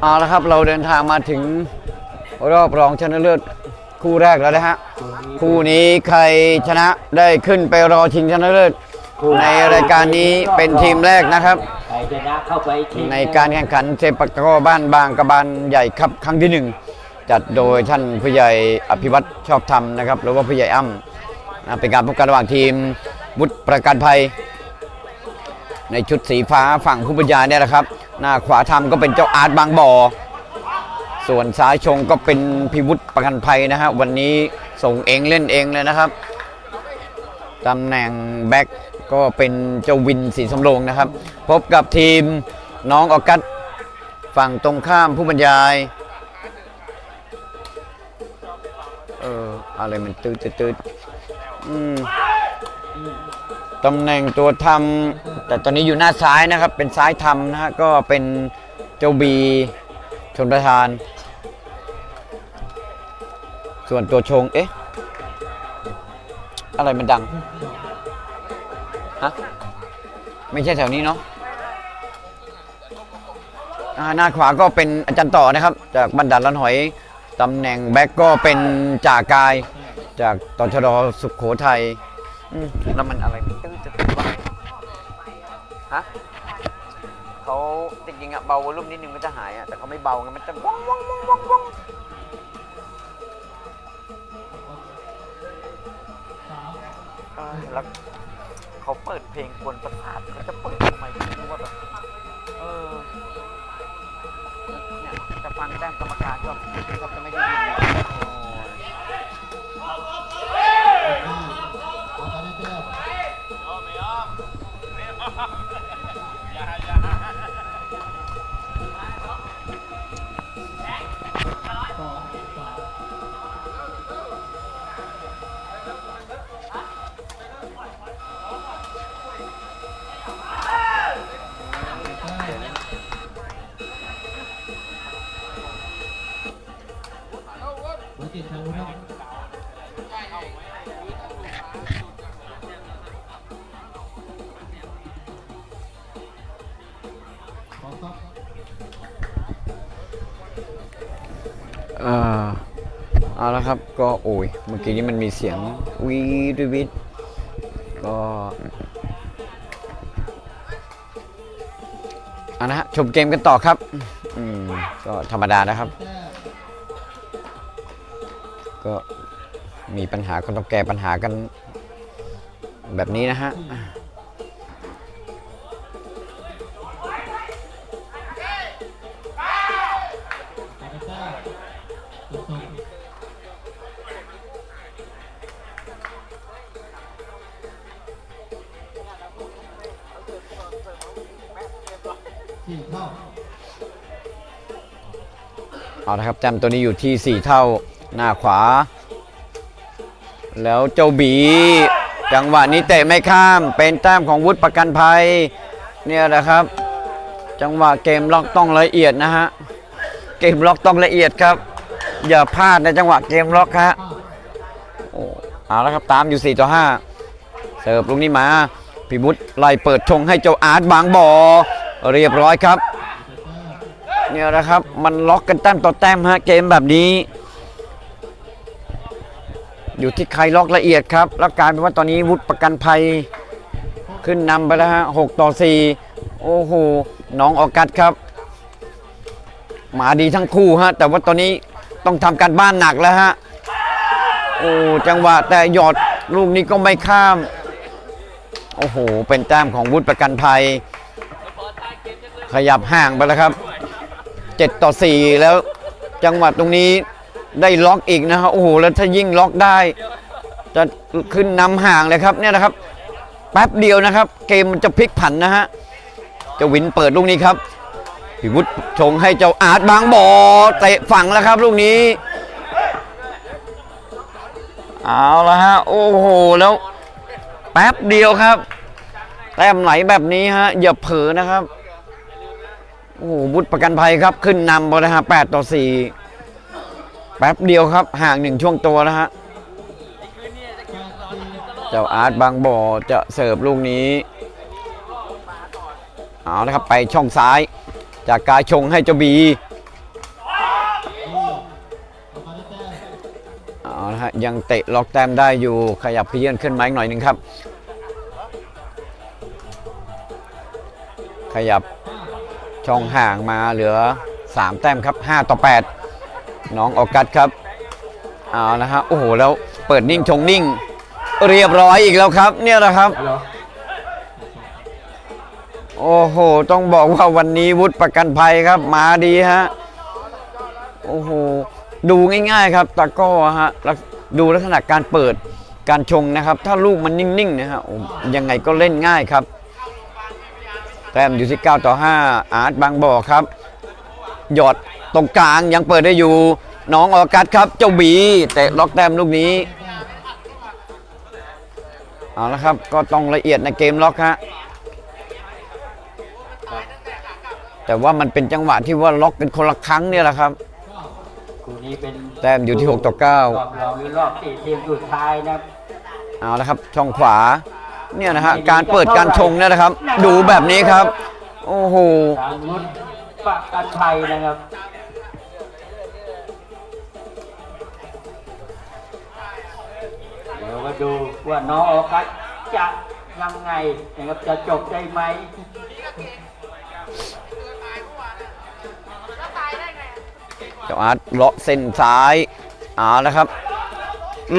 เอาละครับเราเดินทางมาถึงรอบรองชนะเลิศคู่แรกแล้วนะฮะคู่นี้ใครชนะได้ขึ้นไปรอชิงชนะเลิศในรายการนี้เป็นทีมแรกนะครับ ใครชนะเข้าไปชิงในการแข่งขันเซปักตะกร้อบ้านบางกระบานใหญ่ครับครั้งที่หนึ่งจัดโดยท่านผู้ใหญ่อภิวัตรชอบธรรมนะครับ หรือว่าผู้ใหญ่อ้ำนะเป็นการพบกันระหว่างทีมวุฒิประกันภัย ในชุดสีฟ้าฝั่งผู้บรรยายเนี่ยแหละครับ หน้าขวาทำก็เป็นเจ้าอาร์ตบางบ่อ ส่วนซ้ายชงก็เป็นพิวุฒิประกันภัยนะฮะวันนี้ส่งเองเล่นเองเลยนะครับตำแหน่งแบ็กก็เป็นเจ้าวินสีสำโรงนะครับ พบกับทีมน้องออกัสฝั่งตรงข้ามผู้บรรยายเอออะไรมันตืดตืดอืม ตำแหน่งตัวทำแต่ตอนนี้อยู่หน้าซ้ายนะครับ เป็นซ้ายทำนะฮะก็เป็นเจ้าบีชนประธาน ส่วนตัวชงเอ๊ะอะไรมันดังฮะไม่ใช่แถวนี้เนาะหน้าขวาก็เป็นอาจารย์ต่อนะครับ จากบันดัดลันหอยตำแหน่งแบ็กก็เป็นจ่ากาย จากตชดสุขโขทัยแล้วมันอะไร จริงๆอะเบาวอลลุ่มนิดนึงมันจะหายอะแต่เขาไม่เบาไงมันจะว่องว่องว่องว่องว่องเออแล้วเขาเปิดเพลงกวนประสาทเขาจะเปิดทำไมไม่รู้ว่าแบบเออเนี่ยจะฟังแต้มกรรมการก็ก็จะไม่ได้ยินโอ้ย เอ่อเอาละครับก็โอ้ยเมื่อกี้นี้มันมีเสียงวีดวิดก็เอะนะฮะชมเกมกันต่อครับอืมก็ธรรมดานะครับ ก็มีปัญหาก็ต้องแก้ปัญหากันแบบนี้นะฮะ เอาละครับแจมตัวนี้อยู่ที่ 4 เท่าหน้าขวา แล้วเจ้าบี จังหวะนี้เตะไม่ข้าม เป็นแต้มของวุฒิประกันภัย เนี่ยนะครับ จังหวะเกมล็อกต้องละเอียดนะฮะ เกมล็อกต้องละเอียดครับ อย่าพลาดในจังหวะเกมล็อกฮะโอ้เอาละครับตามอยู่ 4 ต่อ 5 เสิร์ฟลูกนี้มาพิบุตรไล่เปิดชงให้เจ้าอาร์ตบางบ่อเรียบร้อยครับ เนี่ยนะครับ มันล็อกกันแต้มต่อแต้มฮะเกมแบบนี้ อยู่ที่ใครล็อกละเอียดครับ แล้วกลายเป็นว่าตอนนี้วุฒิประกันภัย ขึ้นนำไปแล้วฮะหกต่อสี่โอ้โหน้องออกัสครับหมาดีทั้งคู่ฮะ แต่ว่าตอนนี้ต้องทำการบ้านหนักแล้วฮะโอ้จังหวะแต่หยอดลูกนี้ก็ไม่ข้าม โอ้โห เป็นแต้มของวุฒิประกันภัย ขยับห่างไปแล้วครับ 7 ต่อ 4 แล้วจังหวะตรงนี้ได้ล็อกอีกนะฮะโอ้โหแล้วถ้ายิ่งล็อกได้ จะขึ้นนำห่างเลยครับเนี่ยนะครับ แป๊บเดียวนะครับ เกมมันจะพลิกผันนะฮะจะวินเปิดลูกนี้ครับพิวุฒิชงให้เจ้าอาร์ตบางบ่อเตะฝั่งแล้วครับลูกนี้เอาละฮะโอ้โหแล้วแป๊บเดียวครับแต้มไหลแบบนี้ฮะอย่าเผลอนะครับ โอ้โหบุตรประกันภัยครับขึ้นนำบอลนะฮะแปดต่อสี่แป๊บเดียวครับ ห่างหนึ่งช่วงตัวนะฮะเจ้าอาร์ตบางบ่อจะเสิร์ฟลูกนี้ เอาละครับไปช่องซ้าย จากกาชงให้เจ้าบีเอาละฮะยังเตะล็อกแต้มได้อยู่ขยับเพื่ยนขึ้นมาอีกหน่อยหนึ่งครับ ขยับ ช่องห่างมาเหลือ 3 แต้มครับ 5 ต่อ 8 น้องออกัสครับเอานะฮะโอ้โหแล้วเปิดนิ่งชงนิ่ง เรียบร้อยอีกแล้วครับ เนี่ยแหละครับฮัลโหลโอ้โห ต้องบอกว่าวันนี้วุฒิประกันภัยครับ มาดีฮะโอ้โหดูง่ายๆครับตะกร้อฮะแล้วดูลักษณะการเปิดการชงนะครับ ถ้าลูกมันนิ่งๆนะฮะโอ้ยังไงก็เล่นง่ายครับ แต้มอยู่ที่ 9 ต่อ 5 อาร์ตบางบ่อครับ หยอดตรงกลางยังเปิดได้อยู่ น้องออกัสครับเจ้าบีเตะล็อกแต้มลูกนี้เอาละครับก็ต้องละเอียดในเกมล็อกฮะแต่ว่ามันเป็นจังหวะที่ว่าล็อกกันคนละครั้งเนี่ยแหละครับคู่นี้เป็นแต้มอยู่ที่ 6 ต่อรอบรองหรือรอบสี่ทีมสุดท้ายนะครับ9เอาละครับช่องขวา เนี่ยนะฮะการเปิดการชงเนี่ยนะครับ ดูแบบนี้ครับ โอ้โหทางนุชประกันภัยนะครับเดี๋ยวมาดูว่าน้องออกัสจะยังไงนะครับจะจบได้ไหมเจ้าอาร์ตเลาะเส้นซ้ายเอาละครับ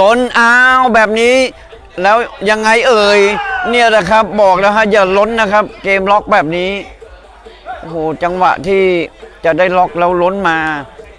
ล้นอ้าวแบบนี้ แล้วยังไงเอ่ยเนี่ยแหละครับบอกแล้วฮะอย่าล้นนะครับ เกมล็อกแบบนี้โอ้โหจังหวะที่จะได้ล็อกแล้วล้นมา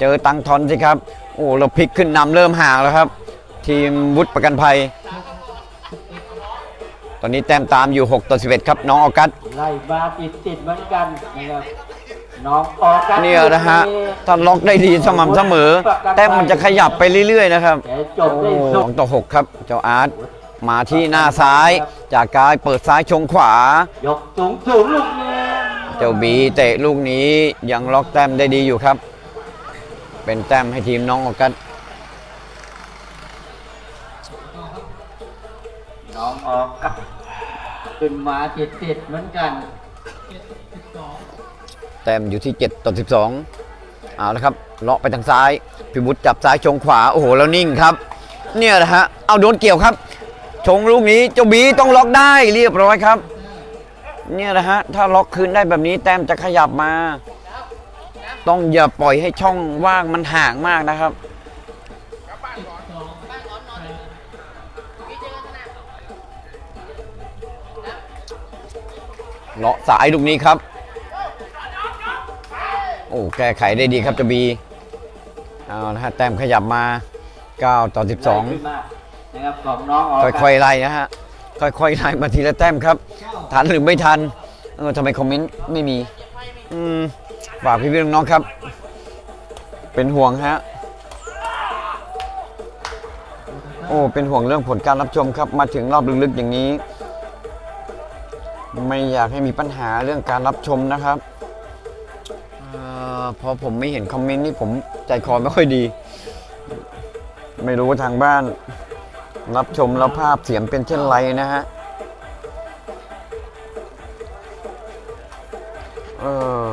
เจอตังทอนสิครับโอ้เราพลิกขึ้นนำเริ่มห่างแล้วครับ ทีมวุฒิประกันภัย ตอนนี้แต้มตามอยู่ 6 ต่อ 11 ครับ น้องออกัสไล่มาติดติดๆเหมือนกันนะครับน้องออกัสเนี่ยนะฮะถ้าล็อกได้ดีสม่ำเสมอ แต้มมันจะขยับไปเรื่อยๆนะครับแต่จบโอ้ได้สสุอดงต่อหกครับ เจ้าอาร์ต มาที่หน้าซ้าย จากกายเปิดซ้ายชงขวา ยกสูงสูงลูกนี้เจ้าบีเตะลูกนี้ยังล็อกแต้มได้ดีอยู่ครับ เป็นแต้มให้ทีมน้องออกัสน้องออกกัสขึ้นมาติดติดๆเหมือนกันแต้มอยู่ที่ 7 ต่อ 12เอาละครับเลาะไปทางซ้ายพิบุตรจับซ้ายชงขวา โอ้โห แล้วนิ่งครับ เนี่ยนะฮะ เอาโดนเกี่ยวครับ ชงลูกนี้เจ้าบีต้องล็อกได้เรียบร้อยครับ เนี่ยนะฮะถ้าล็อกคืนได้แบบนี้แต้มจะขยับมา ต้องอย่าปล่อยให้ช่องว่างมันห่างมากนะครับเลาะสายลูกนี้ครับ โอ้แก้ไขได้ดีครับเจะบีเอาละฮะแต้มขยับมา9ต่อไล่ขึ้ นะครับของน้องออกค่อยๆไล่นะฮะ ค่อยๆไล่มาทีละแต้มครับ ทันหรือไม่ทันเออทำไมคอมเมนต์ไม่มี อืมฝากพี่ๆน้องๆครับ เป็นห่วงฮะ โอ้ เป็นห่วงเรื่องผลการรับชมครับ มาถึงรอบลึกๆอย่างนี้ ไม่อยากให้มีปัญหาเรื่องการรับชมนะครับเออพอผมไม่เห็นคอมเมนต์นี่ผมใจคอไม่ค่อยดี ไม่รู้ว่าทางบ้าน รับชมแล้วภาพเสียงเป็นเช่นไรนะฮะเออ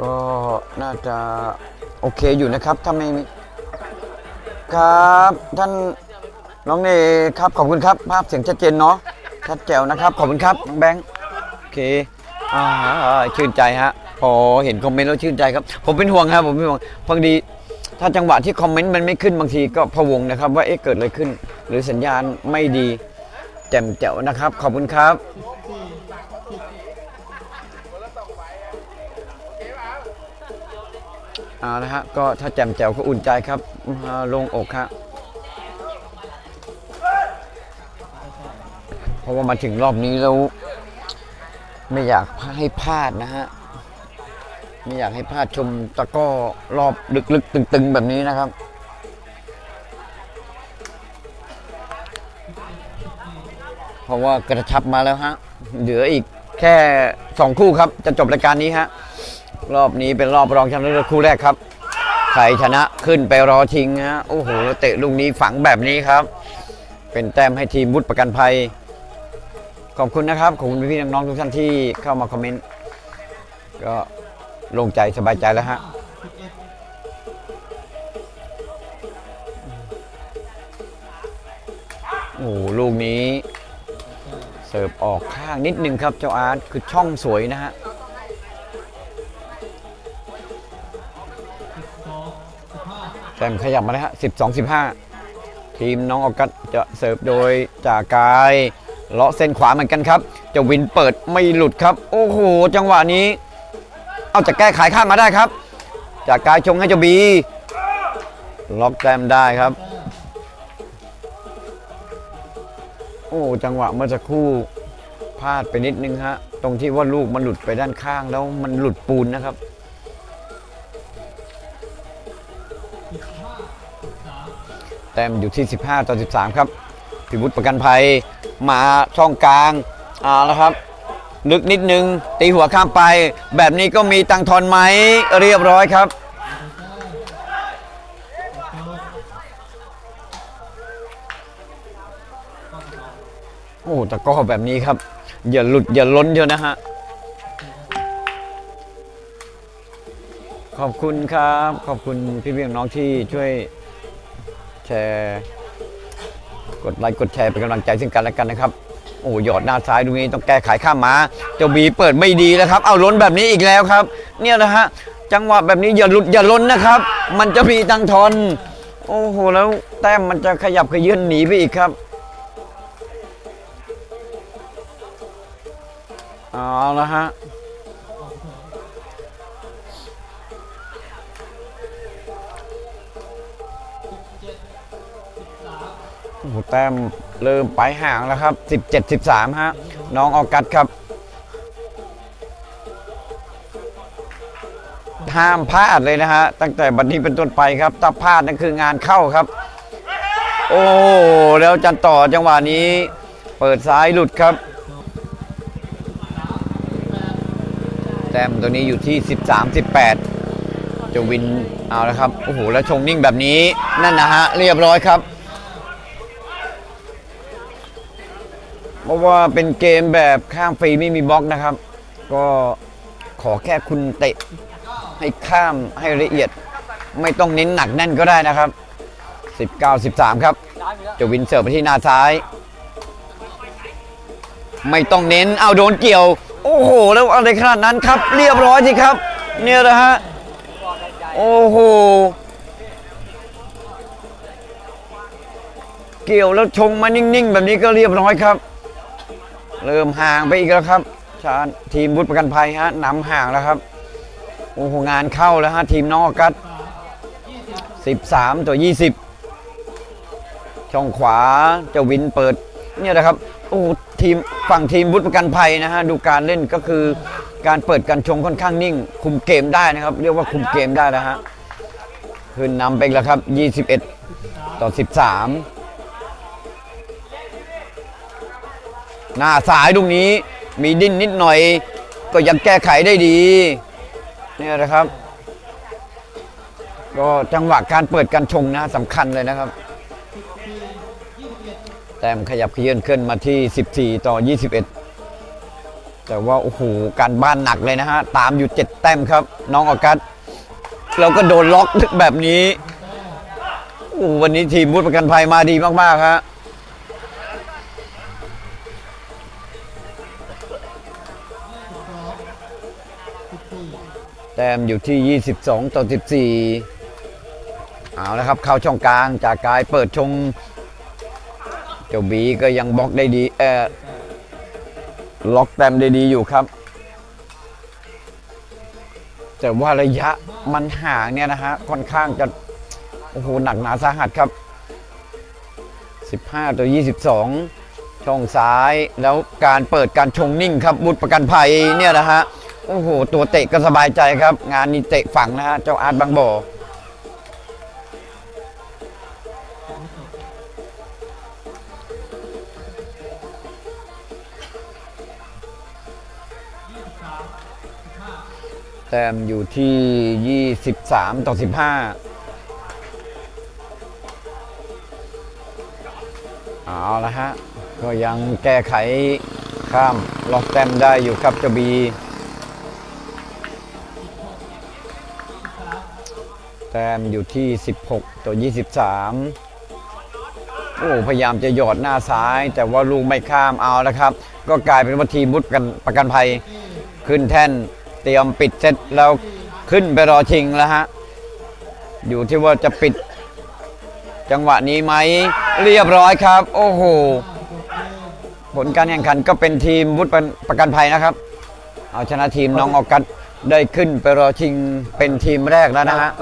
ก็น่าจะโอเคอยู่นะครับถ้าไม่มีครับท่านน้องเนครับขอบคุณครับ ภาพเสียงชัดเจนเนาะชัดแจ๋วนะครับ ขอบคุณครับน้องแบงค์ เคอ่าชื่นใจฮะพอเห็นคอมเมนต์แล้วชื่นใจครับ ผมเป็นห่วงครับผมเป็นห่วงบางทีถ้าจังหวะที่คอมเมนต์มันไม่ขึ้นบางทีก็พะวงนะครับ ว่าเอ๊ะเกิดอะไรขึ้น หรือสัญญาณไม่ดีแจ่มแจ๋วนะครับ ขอบคุณครับเอาละฮะก็ถ้าแจ่มแจ๋วก็อุ่นใจครับลงอกฮะเพราะว่ามาถึงรอบนี้แล้ว ไม่อยากให้พลาดนะฮะ ไม่อยากให้พลาดชมตะก้อรอบลึกๆตึงๆแบบนี้นะครับเพราะว่ากระชับมาแล้วฮะ เหลืออีกแค่สองคู่ครับ จะจบรายการนี้ฮะ รอบนี้เป็นรอบรองชนะเลิศคู่แรกครับ ใครชนะขึ้นไปรอชิงฮะ โอ้โห เตะลูกนี้ฝังแบบนี้ครับ เป็นแต้มให้ทีมวุฒิประกันภัย ขอบคุณนะครับ ขอบคุณพี่ๆน้องๆทุกท่านที่เข้ามาคอมเมนต์ ก็โล่งใจสบายใจแล้วฮะ โอ้ลูกนี้ เสิร์ฟออกข้างนิดนึงครับเจ้าอาร์ตคือช่องสวยนะฮะแต้มขยับมาแล้วฮะ 12 15 ทีมน้องออกัสจะเสิร์ฟโดยจากกาย เลาะเส้นขวาเหมือนกันครับเจะวินเปิดไม่หลุดครับ โอ้โห จังหวะนี้ เอาจะแก้ไขข้ามมาได้ครับ จากกายชงให้เจ้าบี ล็อกแต้มได้ครับแต้โอ้จังหวะเมื่อสักครู่พลาดไปนิดนึงฮะ ตรงที่ว่าลูกมันหลุดไปด้านข้างแล้วมันหลุดปูนนะครับแต้มอยู่ที่ 15 ต่อ 13 ครับพิวุฒิประกันภัย มาช่องกลางเอาละครับ ลึกนิดนึง ตีหัวข้ามไป แบบนี้ก็มีตังทอนไหมเรียบร้อยครับโอ้ตะก้อแบบนี้ครับ อย่าหลุดอย่าล้นเยอะนะฮะ ขอบคุณครับ ขอบคุณพี่เพี่น้องที่ช่วยแชร์ กดไลค์กดแชร์เป็นกำลังใจซึ่งกันและกันนะครับ โอ้หยอดหน้าซ้ายตรงนี้ต้องแก้ไขข้ามมาเจ้าบีเปิดไม่ดีแล้วครับ เอาล้นแบบนี้อีกแล้วครับ เนี่ยนะฮะจังหวะแบบนี้อย่าหลุดอย่าล้นนะครับ มันจะมีตังทอนโอ้โหแล้วแต้มมันจะขยับขยื่นหนีไปอีกครับเอาละฮะ โอ้แต้มเริ่มไปห่างแล้วครับ 17 13ฮะน้องออกัสครับ ห้ามพลาดเลยนะฮะ ตั้งแต่บัดนี้เป็นต้นไปครับถ้าพลาดนั่นคืองานเข้าครับ โอ้แล้วจันต่อจังหวะนี้ เปิดซ้ายหลุดครับ แต้มตัวนี้อยู่ที่ 13 18จะวินเอาแล้วครับ โอ้โห แล้วชงนิ่งแบบนี้นั่นนะฮะ เรียบร้อยครับ เพ ราะว่าเป็นเกมแบบข้ามฟรีไม่มีบล็อกนะครับ ก็ขอแค่คุณเตะให้ข้ามให้ละเอียด ไม่ต้องเน้นหนักแน่นก็ได้นะครับ 19 13 ครับจะวินเสิร์ฟไปที่หน้าซ้าย ไม่ต้องเน้นเอาโดนเกี่ยว โอ้โห แล้วอะไรขนาดนั้นครับ เรียบร้อยสิครับ เนี่ยนะฮะโอ้โหเกี่ยวแล้วชงมานิ่งๆ แบบนี้ก็เรียบร้อยครับ เริ่มห่างไปอีกแล้วครับชาทีมบุตรประกันภัยฮะนำห่างแล้วครับโอ้โหงานเข้าแล้วฮะทีมนองออกัส13 ต่อ 20 ช่องขวาเจ้าวินเปิดเนี่ยนะครับโอ้ทีมฝั่งทีมบุตรประกันภัยนะฮะดูการเล่นก็คือการเปิดการชงค่อนข้างนิ่ง คุมเกมได้นะครับ เรียกว่าคุมเกมได้แล้วฮะขึ้นนำไปแล้วครับ 21 ต่อ 13 หน้าสายตรงนี้มีดิ้นนิดหน่อย ก็ยังแก้ไขได้ดีเนี่ยนะครับ ก็จังหวะการเปิดการชงนะสำคัญเลยนะครับ แต้มขยับเขยื่นขึ้นมาที่ 14 ต่อ 21 แต่ว่า โอ้โห การบ้านหนักเลยนะฮะ ตามอยู่ 7 แต้มครับ น้องออกัสแล้วก็โดนล็อกแบบนี้โอ้โหวันนี้ทีมบุตรประกันภัยมาดีมากๆครั แต้มอยู่ที่ 22 ต่อ 14 เอาแล้วครับ เข้าช่องกลางจากกายเปิดชง เจ้าบีก็ยังบล็อกได้ดีเออล็อกแต้มได้ดีอยู่ครับ แต่ว่าระยะมันห่างเนี่ยนะฮะ ค่อนข้างจะ โอ้โห หนักหนาสาหัสครับ 15 ต่อ 22 ช่องซ้ายแล้วการเปิดการชงนิ่งครับบุตรประกันภัยเนี่ยนะฮะ โอ้โห ตัวเตะก็สบายใจครับ งานนี้เตะฝังนะฮะ เจ้าอาร์ตบางบ่อแต้มอยู่ที่ 23 ต่อ 15 เอาละฮะ ก็ยังแก้ไขข้ามล็อกแต้มได้อยู่ครับเจ้าบี แต้มอยู่ที่ 16 ต่อ 23 โอ้พยายามจะหยอดหน้าซ้าย แต่ว่าลูกไม่ข้ามเอาแล้วครับ ก็กลายเป็นว่าทีมบุตรกันประกันภัยขึ้นแท่นเตรียมปิดเซตแล้วขึ้นไปรอชิงแล้วฮะ อยู่ที่ว่าจะปิด จังหวะนี้ไหมเรียบร้อยครับ โอ้โหผลการแข่งขันก็เป็นทีมวุฒิประกันภัยนะครับ เอาชนะทีมน้องออกัสได้ขึ้นไปรอชิงเป็นทีมแรกแล้วนะฮะ